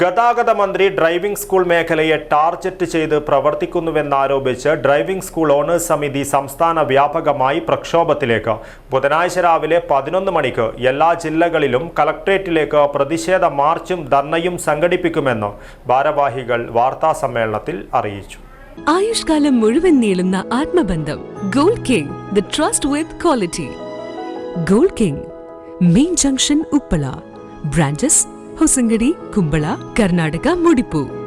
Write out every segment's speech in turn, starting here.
ഗതാഗത മന്ത്രി driving school മേഖലയെ ടാർഗറ്റ് ചെയ്ത് പ്രവർത്തിക്കുന്നുവെന്നാരോപിച്ച് ഡ്രൈവിംഗ് സ്കൂൾ ഓണേഴ്സ് സമിതി സംസ്ഥാന വ്യാപകമായി പ്രക്ഷോഭത്തിലേക്ക്. ബുധനാഴ്ച രാവിലെ പതിനൊന്ന് മണിക്ക് എല്ലാ ജില്ലകളിലും കലക്ട്രേറ്റിലേക്ക് പ്രതിഷേധ മാർച്ചും ധർണയും സംഘടിപ്പിക്കുമെന്ന് ഭാരവാഹികൾ വാർത്താ സമ്മേളനത്തിൽ അറിയിച്ചു. ആയുഷ്കാലം മുഴുവൻ നീളുന്ന ആത്മബന്ധം Gold King the trust with quality. Gold King main junction Uppala. Branches Hosangadi Kumbla Karnataka മുടിപ്പു.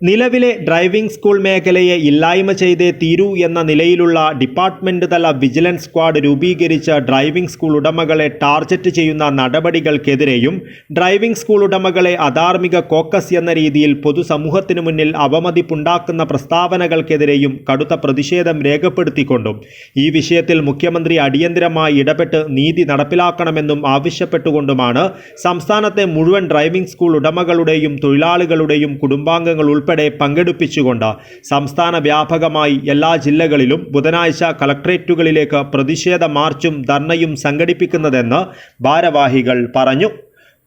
നിലവിലെ ഡ്രൈവിംഗ് സ്കൂൾ മേഖലയെ ഇല്ലായ്മ ചെയ്തേ തീരൂ എന്ന നിലയിലുള്ള ഡിപ്പാർട്ട്മെന്റ് തല വിജിലൻസ് സ്ക്വാഡ് രൂപീകരിച്ച ഡ്രൈവിംഗ് സ്കൂൾ ഉടമകളെ ടാർഗറ്റ് ചെയ്യുന്ന നടപടികൾക്കെതിരെയും ഡ്രൈവിംഗ് സ്കൂൾ ഉടമകളെ അധാർമിക കോക്കസ് എന്ന രീതിയിൽ പൊതുസമൂഹത്തിനു മുന്നിൽ അവമതിപ്പുണ്ടാക്കുന്ന പ്രസ്താവനകൾക്കെതിരെയും കടുത്ത പ്രതിഷേധം രേഖപ്പെടുത്തിക്കൊണ്ടും ഈ വിഷയത്തിൽ മുഖ്യമന്ത്രി അടിയന്തരമായി ഇടപെട്ട് നീതി നടപ്പിലാക്കണമെന്നും ആവശ്യപ്പെട്ടുകൊണ്ടുമാണ് സംസ്ഥാനത്തെ മുഴുവൻ ഡ്രൈവിംഗ് സ്കൂൾ ഉടമകളുടെയും തൊഴിലാളികളുടെയും കുടുംബാംഗങ്ങൾ ഉൾപ്പെടെ പങ്കെടുപ്പിച്ചുകൊണ്ട് സംസ്ഥാന വ്യാപകമായി എല്ലാ ജില്ലകളിലും ബുധനാഴ്ച കളക്ട്രേറ്റുകളിലേക്ക് പ്രതിഷേധ മാർച്ചും ധർണയും സംഘടിപ്പിക്കുന്നതെന്ന് ഭാരവാഹികൾ പറഞ്ഞു.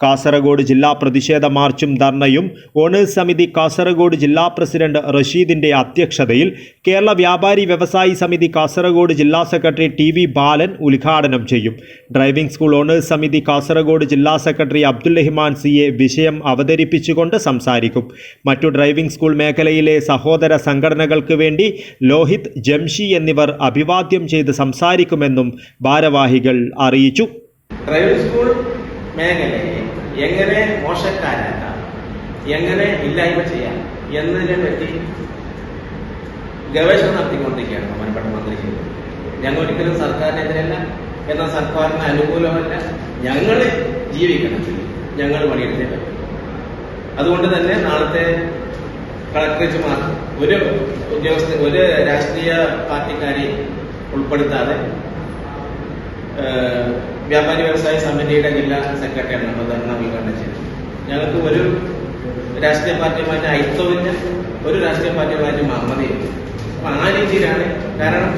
കാസർഗോഡ് ജില്ലാ പ്രതിഷേധ മാർച്ചും ധർണയും ഓണേഴ്സ് സമിതി കാസർഗോഡ് ജില്ലാ പ്രസിഡന്റ് റഷീദിന്റെ അധ്യക്ഷതയിൽ കേരള വ്യാപാരി വ്യവസായി സമിതി കാസർഗോഡ് ജില്ലാ സെക്രട്ടറി ടി വി ബാലൻ ഉദ്ഘാടനം ചെയ്യും. ഡ്രൈവിംഗ് സ്കൂൾ ഓണേഴ്സ് സമിതി കാസർഗോഡ് ജില്ലാ secretary Abdul Rahman C A വിഷയം അവതരിപ്പിച്ചുകൊണ്ട് സംസാരിക്കും. മറ്റു ഡ്രൈവിംഗ് സ്കൂൾ മേഖലയിലെ സഹോദര സംഘടനകൾക്ക് വേണ്ടി ലോഹിത് ജംഷി എന്നിവർ അഭിവാദ്യം ചെയ്ത് സംസാരിക്കുമെന്നും ഭാരവാഹികൾ അറിയിച്ചു. ഡ്രൈവിംഗ് സ്കൂൾ മേഖലയെ എങ്ങനെ മോശക്കാരാക്കാം? എങ്ങനെ ഇല്ലായ്മ ചെയ്യാം? എന്നതിനെ പറ്റി ഗവേഷണം നടത്തിക്കൊണ്ടിരിക്കുകയാണ് ബഹുമാനപ്പെട്ട മന്ത്രി ഞങ്ങൾ ഒരിക്കലും സർക്കാരിനെതിരല്ല. എന്നാൽ സർക്കാരിന് അനുകൂലമല്ല. ഞങ്ങൾ ജീവിക്കണം. ഞങ്ങൾ പണിയെടുത്തേ അതുകൊണ്ട് തന്നെ നാളത്തെ കളക്ടറേറ്റുമാർ ഒരു ഉദ്യോഗസ്ഥ ഒരു രാഷ്ട്രീയ പാർട്ടിക്കാരെ ഉൾപ്പെടുത്താതെ വ്യാപാരി വ്യവസായ സമിതിയുടെ ജില്ലാ സെക്രട്ടറിയാണ് നമ്മൾ ധർണ ഉദ്ഘാടനം ചെയ്തത് ഞങ്ങൾക്ക് ഒരു രാഷ്ട്രീയ പാർട്ടിയുമായിട്ട് ഐക്യമില്ല ഒരു രാഷ്ട്രീയ പാർട്ടിയുമായിട്ട് മമതയില്ല. അപ്പൊ ആ രീതിയിലാണ്. കാരണം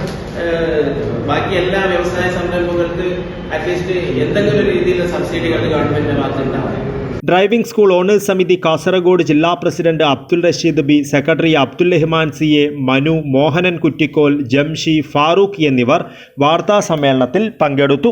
ബാക്കി എല്ലാ വ്യവസായ സംരംഭങ്ങൾക്ക് അറ്റ്ലീസ്റ്റ് എന്തെങ്കിലും രീതിയിലുള്ള സബ്സിഡികൾ ഗവൺമെന്റിന്റെ ഭാഗത്തുണ്ടാവും ഡ്രൈവിംഗ് സ്കൂൾ ഓണേഴ്സ് സമിതി കാസർഗോഡ് ജില്ലാ president Abdul Rasheed B secretary Abdul Rahman C A Manu Mohanan Kuttikol Jamshi Farooq എന്നിവർ വാർത്താ സമ്മേളനത്തിൽ പങ്കെടുത്തു.